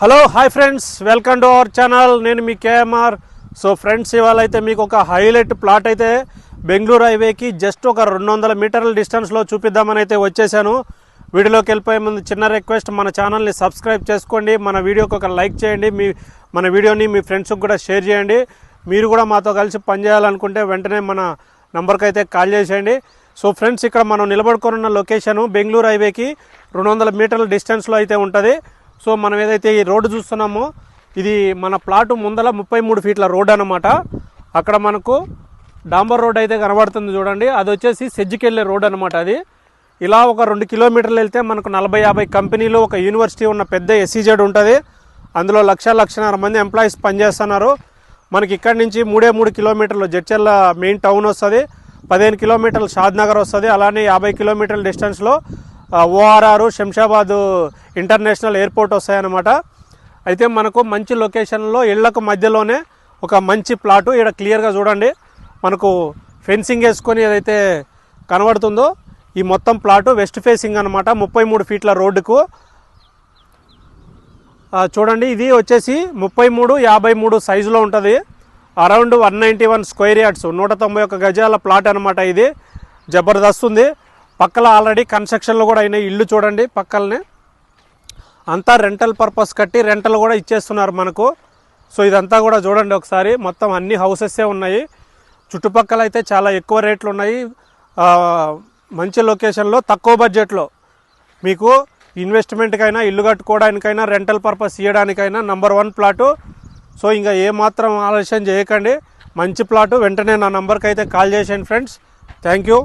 Hello hi friends welcome to our channel నేను మీ KMR. So friends ఇవాళ అయితే మీకు ఒక హైలైట్ ప్లాట్ అయితే బెంగళూరు హైవేకి జస్ట్ ఒక రెండు వందల మీటర్ల డిస్టెన్స్లో చూపిద్దామని అయితే వచ్చేసాను. వీడియోలోకి వెళ్ళిపోయే ముందు చిన్న రిక్వెస్ట్ మన ఛానల్ని సబ్స్క్రైబ్ చేసుకోండి. మన వీడియోకి ఒక లైక్ చేయండి. మీ మన వీడియోని మీ ఫ్రెండ్స్కి కూడా షేర్ చేయండి. మీరు కూడా మాతో కలిసి పనిచేయాలనుకుంటే వెంటనే మన నెంబర్కి అయితే కాల్ చేసేయండి. సో ఫ్రెండ్స్ ఇక్కడ మనం నిలబడుకొని ఉన్న లొకేషను బెంగళూరు హైవేకి రెండు వందల మీటర్ల డిస్టెన్స్లో అయితే ఉంటుంది. సో మనం ఏదైతే ఈ రోడ్డు చూస్తున్నామో ఇది మన ప్లాట్ ముందల ముప్పై మూడు ఫీట్ల రోడ్ అనమాట అక్కడ మనకు డాంబర్ రోడ్ అయితే కనబడుతుంది చూడండి. అది వచ్చేసి సెజ్జికెళ్ళే రోడ్ అనమాట అది. ఇలా ఒక రెండు కిలోమీటర్లు వెళ్తే మనకు నలభై యాభై కంపెనీలు ఒక యూనివర్సిటీ ఉన్న పెద్ద ఎస్సీజెడ్ ఉంటుంది. అందులో లక్ష లక్షన్నర మంది ఎంప్లాయీస్ పనిచేస్తున్నారు. మనకి ఇక్కడి నుంచి మూడే మూడు కిలోమీటర్లు జడ్చర్ల మెయిన్ టౌన్ వస్తుంది. పదిహేను కిలోమీటర్లు షాద్ నగర్ వస్తుంది. అలానే యాభై కిలోమీటర్ల డిస్టెన్స్లో ఓఆర్ఆర్ శంషాబాద్ ఇంటర్నేషనల్ ఎయిర్పోర్ట్ వస్తాయన్నమాట. అయితే మనకు మంచి లొకేషన్లో ఇళ్ళకు మధ్యలోనే ఒక మంచి ప్లాటు ఇక్కడ క్లియర్గా చూడండి. మనకు ఫెన్సింగ్ వేసుకొని ఏదైతే కనబడుతుందో ఈ మొత్తం ప్లాటు వెస్ట్ ఫేసింగ్ అనమాట ముప్పై మూడు ఫీట్ల రోడ్డుకు. చూడండి ఇది వచ్చేసి ముప్పై మూడు యాభై మూడు సైజులో ఉంటుంది. Around one ninety one square yards నూట తొంభై ఒక గజాల ప్లాట్ అనమాట ఇది. జబర్దస్త్ ఉంది. పక్కల ఆల్రెడీ కన్స్ట్రక్షన్లో కూడా అయిన ఇల్లు చూడండి పక్కలనే. అంతా రెంటల్ పర్పస్ కట్టి రెంటల్ కూడా ఇచ్చేస్తున్నారు మనకు. సో ఇదంతా కూడా చూడండి ఒకసారి. మొత్తం అన్ని హౌసెస్సే ఉన్నాయి. చుట్టుపక్కల అయితే చాలా ఎక్కువ రేట్లు ఉన్నాయి. మంచి లొకేషన్లో తక్కువ బడ్జెట్లో మీకు ఇన్వెస్ట్మెంట్కైనా ఇల్లు కట్టుకోవడానికైనా రెంటల్ పర్పస్ ఇవ్వడానికైనా నంబర్ వన్ ప్లాటు సో ఇంకా ఏమాత్రం ఆలస్యం చేయకండి. మంచి ప్లాటు వెంటనే నా నంబర్కి అయితే కాల్ చేసేయండి ఫ్రెండ్స్ థ్యాంక్ యూ